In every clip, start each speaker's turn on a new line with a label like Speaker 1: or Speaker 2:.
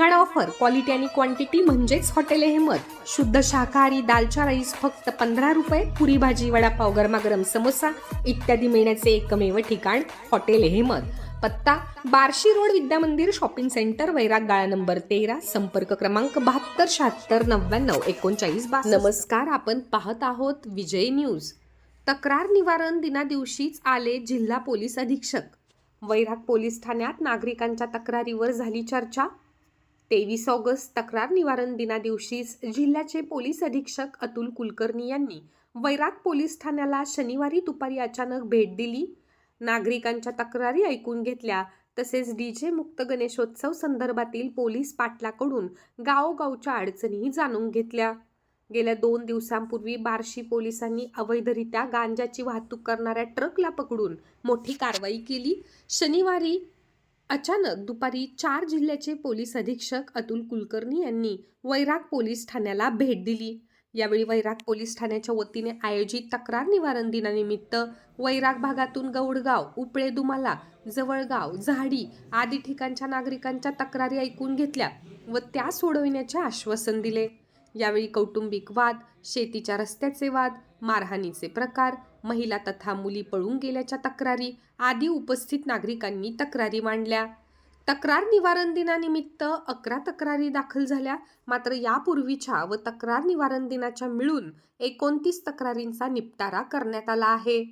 Speaker 1: Offer quality आणि quantity म्हणजेच hotel Ahmad शुद्ध शाकाहारी दालचा राईस फक्त पंधरा रुपये पुरी भाजी वडापाव गरमागरम समोसा इत्यादी मिळण्याचे एकमेव ठिकाण हॉटेल अहमद पत्ता Barshi road Vidyamandir shopping centre Vairag गाळा नंबर तेरा संपर्क क्रमांक बहात्तर शहात्तर नव्याण्णव एकोणचाळीस बा नमस्कार आपण पाहत आहोत विजय न्यूज. तक्रार निवारण दिनादिवशीच आले जिल्हा पोलीस अधीक्षक. वैराग पोलीस ठाण्यात नागरिकांच्या तक्रारीवर झाली चर्चा. तेवीस ऑगस्ट तक्रार निवारण दिना दिवशीच जिल्ह्याचे पोलीस अधीक्षक अतुल कुलकर्णी यांनी वैराग पोलीस ठाण्याला शनिवारी दुपारी अचानक भेट दिली. नागरिकांच्या तक्रारी ऐकून घेतल्या तसेच डीजे मुक्त गणेशोत्सव संदर्भातील पोलीस पाटलाकडून गावोगावच्या अडचणीही जाणून घेतल्या. गेल्या दोन दिवसांपूर्वी बार्शी पोलिसांनी अवैधरित्या गांजाची वाहतूक करणाऱ्या ट्रकला पकडून मोठी कारवाई केली. शनिवारी अचानक दुपारी चार जिल्ह्याचे पोलीस अधीक्षक अतुल कुलकर्णी यांनी वैराग पोलीस ठाण्याला भेट दिली. यावेळी वैराग पोलीस ठाण्याच्या वतीने आयोजित तक्रार निवारण दिनानिमित्त वैराग भागातून गौडगाव उपळे दुमाला जवळगाव झाडी आदी ठिकाणच्या नागरिकांच्या तक्रारी ऐकून घेतल्या व त्या सोडविण्याचे आश्वासन दिले. यावेळी कौटुंबिक वाद शेतीच्या रस्त्याचे वाद मारहाणीचे प्रकार महिला तथा मुली पळून गेल्याच्या तक्रारी आदी उपस्थित नागरिकांनी तक्रारी मांडल्या. तक्रार निवारण दिनानिमित्त अकरा तक्रारी दाखल झाल्या. मात्र यापूर्वीच्या व तक्रार निवारण दिनाच्या मिळून एकोणतीस तक्रारींचा निपटारा करण्यात आला आहे.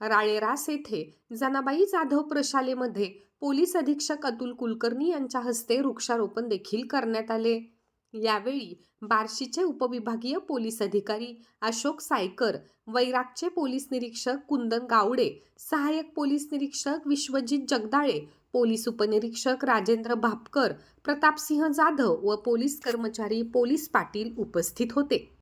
Speaker 1: राळेरास येथे जनाबाई जाधव प्रशालेमध्ये पोलीस अधीक्षक अतुल कुलकर्णी यांच्या हस्ते वृक्षारोपण देखील करण्यात आले. यावेळी बार्शीचे उपविभागीय पोलीस अधिकारी अशोक सायकर वैरागचे पोलीस निरीक्षक कुंदन गावडे सहाय्यक पोलीस निरीक्षक विश्वजित जगदाळे पोलीस उपनिरीक्षक राजेंद्र भापकर प्रतापसिंह जाधव व पोलीस कर्मचारी पोलीस पाटील उपस्थित होते.